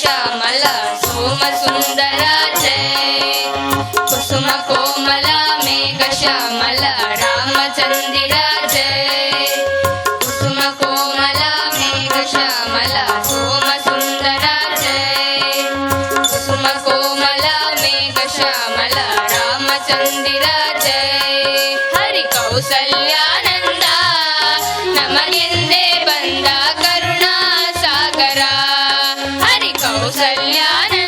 శ్యామల సోమ సుందర జయ కుసుమ కోమల మేఘ శ్యామల రామచంద్ర జయ కుసుమ కోమల మేఘ శ్యామల సోమ సుందర జయ కుసుమ కౌసల్యానంద నమగెందే బంద కరుణా సాగరా. कौसल्यानन्द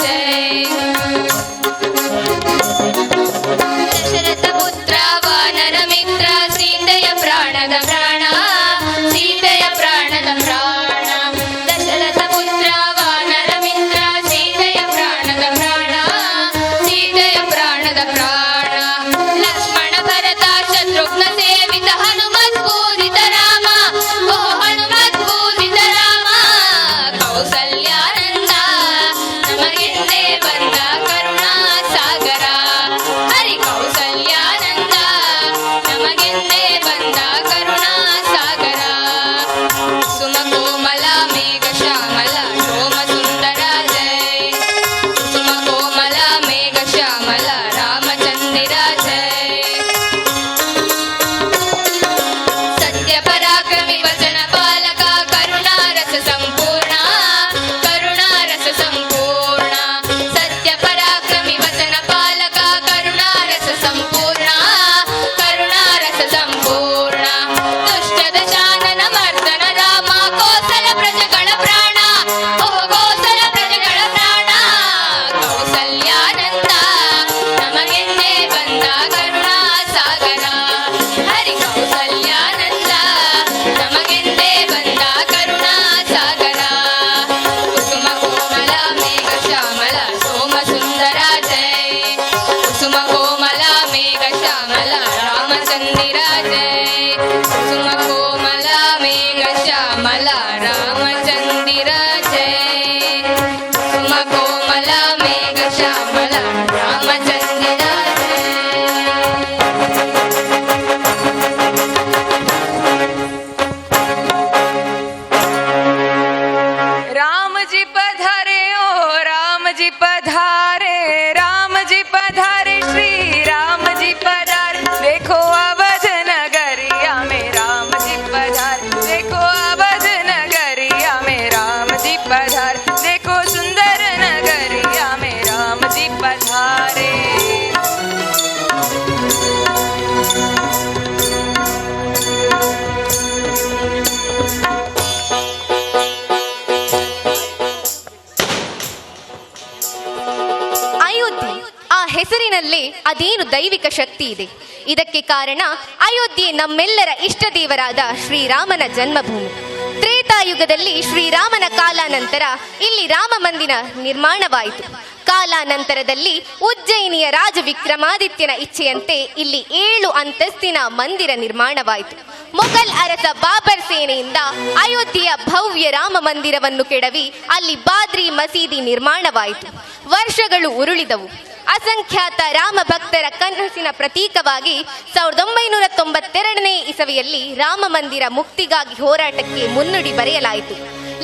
ಅಯೋಧ್ಯೆ. ಆ ಹೆಸರಿನಲ್ಲೇ ಅದೇನು ದೈವಿಕ ಶಕ್ತಿ ಇದೆ? ಇದಕ್ಕೆ ಕಾರಣ ಅಯೋಧ್ಯೆ ನಮ್ಮೆಲ್ಲರ ಇಷ್ಟ ದೇವರಾದ ಶ್ರೀರಾಮನ ಜನ್ಮಭೂಮಿ. ತ್ರೇತಾಯುಗದಲ್ಲಿ ಶ್ರೀರಾಮನ ಕಾಲಾನಂತರ ಇಲ್ಲಿ ರಾಮ ಮಂದಿರ ನಿರ್ಮಾಣವಾಯಿತು. ಕಾಲಾನಂತರದಲ್ಲಿ ಉಜ್ಜಯಿನಿಯ ರಾಜ ವಿಕ್ರಮಾದಿತ್ಯನ ಇಚ್ಛೆಯಂತೆ ಇಲ್ಲಿ ಏಳು ಅಂತಸ್ತಿನ ಮಂದಿರ ನಿರ್ಮಾಣವಾಯಿತು. ಮೊಘಲ್ ಅರಸ ಬಾಬರ್ ಸೇನೆಯಿಂದ ಅಯೋಧ್ಯೆಯ ಭವ್ಯ ರಾಮ ಮಂದಿರವನ್ನು ಕೆಡವಿ ಅಲ್ಲಿ ಬಾದ್ರಿ ಮಸೀದಿ ನಿರ್ಮಾಣವಾಯಿತು. ವರ್ಷಗಳು ಉರುಳಿದವು. ಅಸಂಖ್ಯಾತ ರಾಮ ಭಕ್ತರ ಕನಸಿನ ಪ್ರತೀಕವಾಗಿ ಸಾವಿರದ ಒಂಬೈನೂರ ತೊಂಬತ್ತೆರಡನೇ ಇಸವಿಯಲ್ಲಿ ರಾಮ ಮಂದಿರ ಮುಕ್ತಿಗಾಗಿ ಹೋರಾಟಕ್ಕೆ ಮುನ್ನುಡಿ ಬರೆಯಲಾಯಿತು.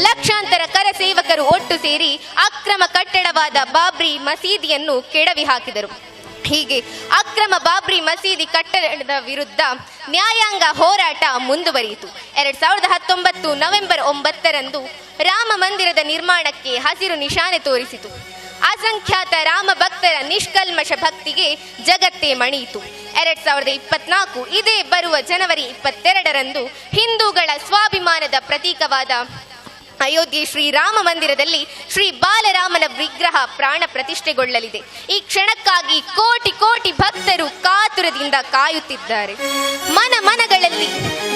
ಲಕ್ಷಾಂತರ ಕರ ಸೇವಕರು ಒಟ್ಟು ಸೇರಿ ಅಕ್ರಮ ಕಟ್ಟಡವಾದ ಬಾಬ್ರಿ ಮಸೀದಿಯನ್ನು ಕೆಡವಿ ಹಾಕಿದರು. ಹೀಗೆ ಅಕ್ರಮ ಬಾಬ್ರಿ ಮಸೀದಿ ಕಟ್ಟಡದ ವಿರುದ್ಧ ನ್ಯಾಯಾಂಗ ಹೋರಾಟ ಮುಂದುವರಿಯಿತು. ಎರಡ್ ಸಾವಿರದ ಹತ್ತೊಂಬತ್ತು ನವೆಂಬರ್ ಒಂಬತ್ತರಂದು ರಾಮ ಮಂದಿರದ ನಿರ್ಮಾಣಕ್ಕೆ ಹಸಿರು ನಿಶಾನೆ ತೋರಿಸಿತು. ಅಸಂಖ್ಯಾತ ರಾಮ ಭಕ್ತರ ನಿಷ್ಕಲ್ಮಶ ಭಕ್ತಿಗೆ ಜಗತ್ತೇ ಮಣಿಯಿತು. ಎರಡ್ ಸಾವಿರದ ಇಪ್ಪತ್ನಾಲ್ಕು ಇದೇ ಬರುವ ಜನವರಿ ಇಪ್ಪತ್ತೆರಡರಂದು ಹಿಂದೂಗಳ ಸ್ವಾಭಿಮಾನದ ಪ್ರತೀಕವಾದ ಅಯೋಧ್ಯೆ ಶ್ರೀರಾಮ ಮಂದಿರದಲ್ಲಿ ಶ್ರೀ ಬಾಲರಾಮನ ವಿಗ್ರಹ ಪ್ರಾಣ ಪ್ರತಿಷ್ಠೆಗೊಳ್ಳಲಿದೆ. ಈ ಕ್ಷಣಕ್ಕಾಗಿ ಕೋಟಿ ಕೋಟಿ ಭಕ್ತರು ಕಾತುರದಿಂದ ಕಾಯುತ್ತಿದ್ದಾರೆ. ಮನ ಮನಗಳಲ್ಲಿ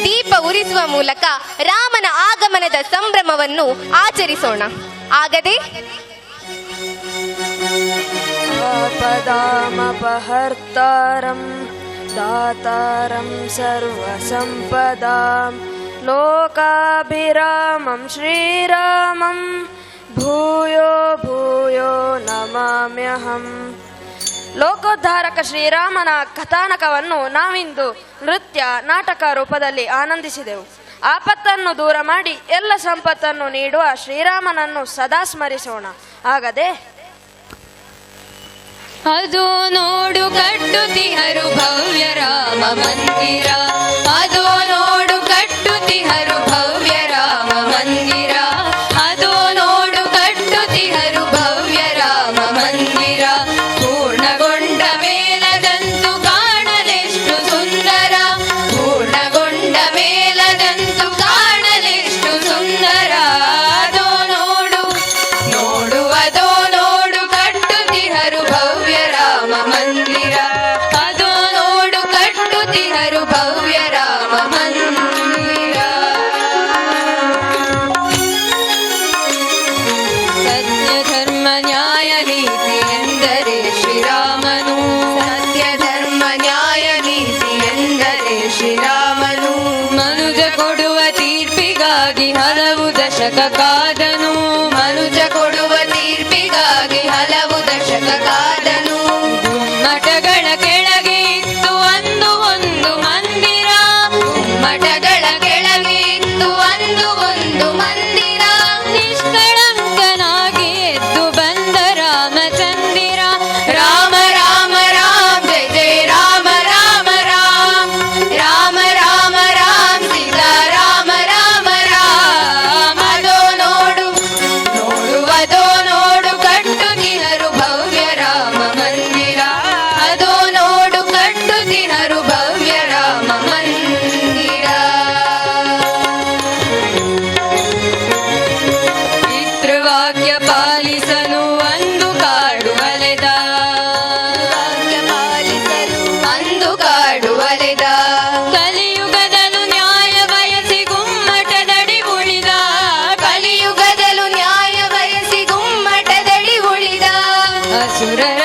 ದೀಪ ಉರಿಸುವ ಮೂಲಕ ರಾಮನ ಆಗಮನದ ಸಂಭ್ರಮವನ್ನು ಆಚರಿಸೋಣ. ಆಗದೆ ದಾತಾರಂ ಸರ್ವಸಂಪದಾಂ लोकाभिरामं श्रीरामं भूयो भूयो नमाम्यहम् ಲೋಕೋದ್ಧಾರಕ ಶ್ರೀರಾಮನ ಕಥಾನಕವನ್ನು ನಾವಿಂದು ನೃತ್ಯ ನಾಟಕ ರೂಪದಲ್ಲಿ ಆನಂದಿಸಿದೆವು ಆಪತ್ತನ್ನು ದೂರ ಮಾಡಿ ಎಲ್ಲ ಸಂಪತ್ತನ್ನು ನೀಡುವ ಶ್ರೀರಾಮನನ್ನು ಸದಾ ಸ್ಮರಿಸೋಣ ಆಗದೆ ಅದು ನೋಡು ಕಟ್ಟುತಿಹರು ಭವ್ಯ ರಾಮ ಮಂದಿರ ಹಲವು ದಶಕ ಕಾದನು. Today.